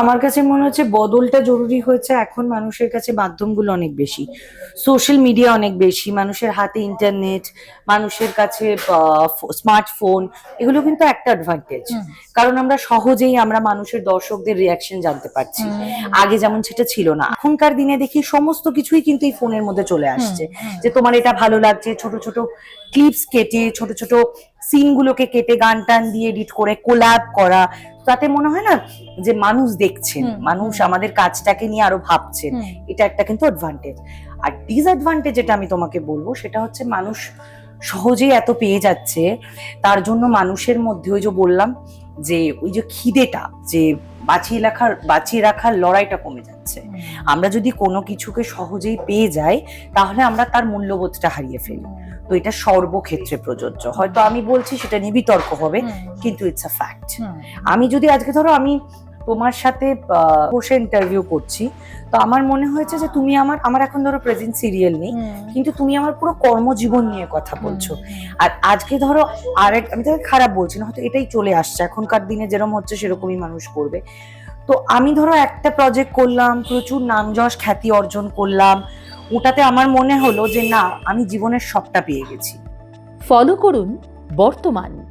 আমার কাছে মনে হচ্ছে বদলটা জরুরি হয়েছে। এখন মানুষের কাছে মাধ্যমগুলো অনেক বেশি। সোশ্যাল মিডিয়া অনেক বেশি। মানুষের হাতে ইন্টারনেট মানুষের কাছে স্মার্টফোন এগুলো কিন্তু একটা অ্যাডভান্টেজ কারণ আমরা সহজেই আমরা মানুষের দর্শকদের রিয়াকশন জানতে পারছি। আগে যেমন সেটা ছিল না। এখনকার দিনে দেখি সমস্ত কিছুই কিন্তু এই ফোনের মধ্যে চলে আসছে। যে তোমার এটা ভালো লাগছে ছোট ছোট ক্লিপস কেটে ছোট ছোট সিনগুলোকে কেটে গান টান দিয়ে এডিট করে কোলাব করা তাতে মনে হয় না যে মানুষ দেখছেন মানুষ আমাদের কাজটাকে নিয়ে আরও ভাবছেন এটা একটা কিন্তু অ্যাডভান্টেজ আর ডিসঅ্যাডভান্টেজ যেটা আমি তোমাকে বলব সেটা হচ্ছে মানুষ সহজেই এত পেয়ে যাচ্ছে তার জন্য মানুষের মধ্যে ওই যে বললাম যে ওই যে খিদেটা যে বাঁচিয়ে রাখার বাঁচিয়ে রাখার লড়াইটা কমে যাচ্ছে। আমরা যদি কোনো কিছুকে সহজেই পেয়ে যাই তাহলে আমরা তার মূল্যবোধটা হারিয়ে ফেলি। তো এটা সর্বক্ষেত্রে প্রযোজ্য। হয়তো আমি বলছি সেটা নিয়ে বিতর্ক হবে কিন্তু ইটস আ ফ্যাক্ট আমি যদি আজকে ধরো আমি তোমার সাথে বসে ইন্টারভিউ করছি তো আমার মনে হয়েছে যে তুমি আমার আমার এখন ধরো প্রেজেন্ট সিরিয়াল নেই কিন্তু তুমি আমার পুরো কর্মজীবন নিয়ে কথা বলছো। আর আজকে ধরো আরেক আমি তাকে খারাপ বলছি না হয়তো এটাই চলে আসছে এখনকার দিনে যেরকম হচ্ছে সেরকমই মানুষ করবে। তো আমি ধরো একটা প্রজেক্ট করলাম প্রচুর নাম যশ খ্যাতি অর্জন করলাম ওটাতে আমার মনে হলো যে না আমি জীবনের সবটা পেয়ে গেছি। ফলো করুন বর্তমান।